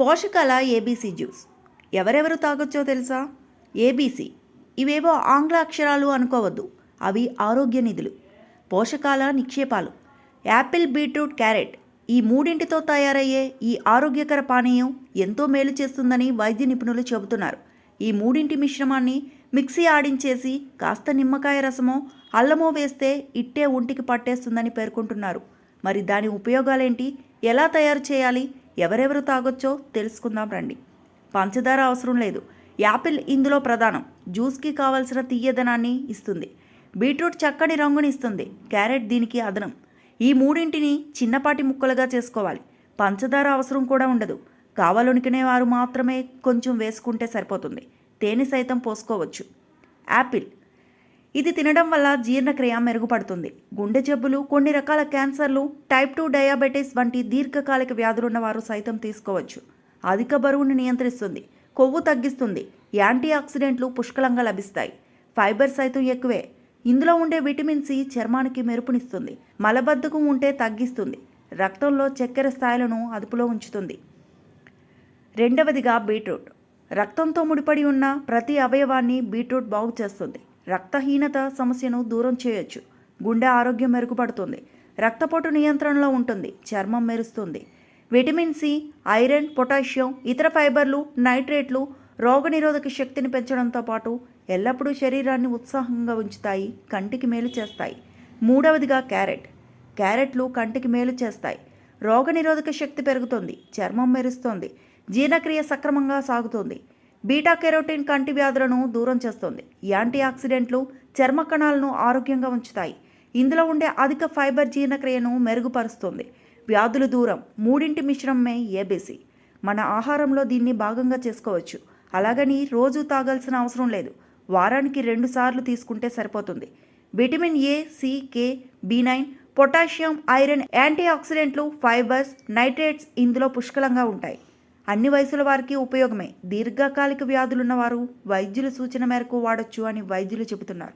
పోషకాల ABC juice. ఎవరెవరు తాగొచ్చో తెలుసా? ఏబీసీ ఇవేవో ఆంగ్ల అక్షరాలు అనుకోవద్దు. అవి ఆరోగ్య నిధులు. పోషకాల నిక్షేపాలు. యాపిల్ బీట్రూట్ క్యారెట్ ఈ మూడింటితో తయారయ్యే ఈ ఆరోగ్యకర పానీయం ఎంతో మేలు చేస్తుందని వైద్య నిపుణులు చెబుతున్నారు. ఈ మూడింటి మిశ్రమాన్ని మిక్సీ ఆడించేసి కాస్త నిమ్మకాయ రసమో అల్లమో వేస్తే ఇట్టే ఒంటికి పట్టేస్తుందని పేర్కొంటున్నారు. మరి దాని ఉపయోగాలేంటి? ఎలా తయారు చేయాలి? ఎవరెవరు తాగొచ్చో తెలుసుకుందాం రండి. పంచదార అవసరం లేదు. యాపిల్ ఇందులో ప్రధానం. జ్యూస్కి కావలసిన తీయదనాన్ని ఇస్తుంది. బీట్రూట్ చక్కని రంగుని ఇస్తుంది. క్యారెట్ దీనికి అదనం. ఈ మూడింటిని చిన్నపాటి ముక్కలుగా చేసుకోవాలి. పంచదార అవసరం కూడా ఉండదు. కావాలనుకునే వారు మాత్రమే కొంచెం వేసుకుంటే సరిపోతుంది. తేనె సైతం పోసుకోవచ్చు. యాపిల్ ఇది తినడం వల్ల జీర్ణక్రియ మెరుగుపడుతుంది. గుండె జబ్బులు కొన్ని రకాల క్యాన్సర్లు టైప్ టూ డయాబెటీస్ వంటి దీర్ఘకాలిక వ్యాధులున్న వారు సైతం తీసుకోవచ్చు. అధిక బరువును నియంత్రిస్తుంది కొవ్వు తగ్గిస్తుంది యాంటీ ఆక్సిడెంట్లు పుష్కలంగా లభిస్తాయి. ఫైబర్ సైతం ఎక్కువే. ఇందులో ఉండే విటమిన్ సి చర్మానికి మెరుపునిస్తుంది మలబద్ధకం ఉంటే తగ్గిస్తుంది రక్తంలో చక్కెర స్థాయిలను అదుపులో ఉంచుతుంది. రెండవదిగా బీట్రూట్. రక్తంతో ముడిపడి ఉన్న ప్రతి అవయవాన్ని బీట్రూట్ బాగు చేస్తుంది రక్తహీనత సమస్యను దూరం చేయొచ్చు. గుండె ఆరోగ్యం మెరుగుపడుతుంది. రక్తపోటు నియంత్రణలో ఉంటుంది. చర్మం మెరుస్తుంది. విటమిన్ సి ఐరన్ పొటాషియం ఇతర ఫైబర్లు నైట్రేట్లు రోగనిరోధక శక్తిని పెంచడంతో పాటు ఎల్లప్పుడూ శరీరాన్ని ఉత్సాహంగా ఉంచుతాయి కంటికి మేలు చేస్తాయి. మూడవదిగా క్యారెట్. క్యారెట్లు కంటికి మేలు చేస్తాయి. రోగనిరోధక శక్తి పెరుగుతుంది. చర్మం మెరుస్తుంది. జీర్ణక్రియ సక్రమంగా సాగుతుంది. బీటా కెరోటిన్ కంటి వ్యాధులను దూరం చేస్తుంది. యాంటీ ఆక్సిడెంట్లు చర్మ కణాలను ఆరోగ్యంగా ఉంచుతాయి. ఇందులో ఉండే అధిక ఫైబర్ జీర్ణక్రియను మెరుగుపరుస్తుంది. వ్యాధులు దూరం మూడింటి మిశ్రమమే ఏబీసీ మన ఆహారంలో దీన్ని భాగంగా చేసుకోవచ్చు. అలాగని రోజు తాగాల్సిన అవసరం లేదు. వారానికి రెండు సార్లు తీసుకుంటే సరిపోతుంది. Vitamin A C K B nine potassium iron anti ఆక్సిడెంట్లు ఫైబర్స్ నైట్రేట్స్ ఇందులో పుష్కలంగా ఉంటాయి. అన్ని వయసుల వారికి ఉపయోగమే. దీర్ఘకాలిక వ్యాధులున్నవారు వైద్యుల సూచన మేరకు వాడొచ్చు అని వైద్యులు చెబుతున్నారు.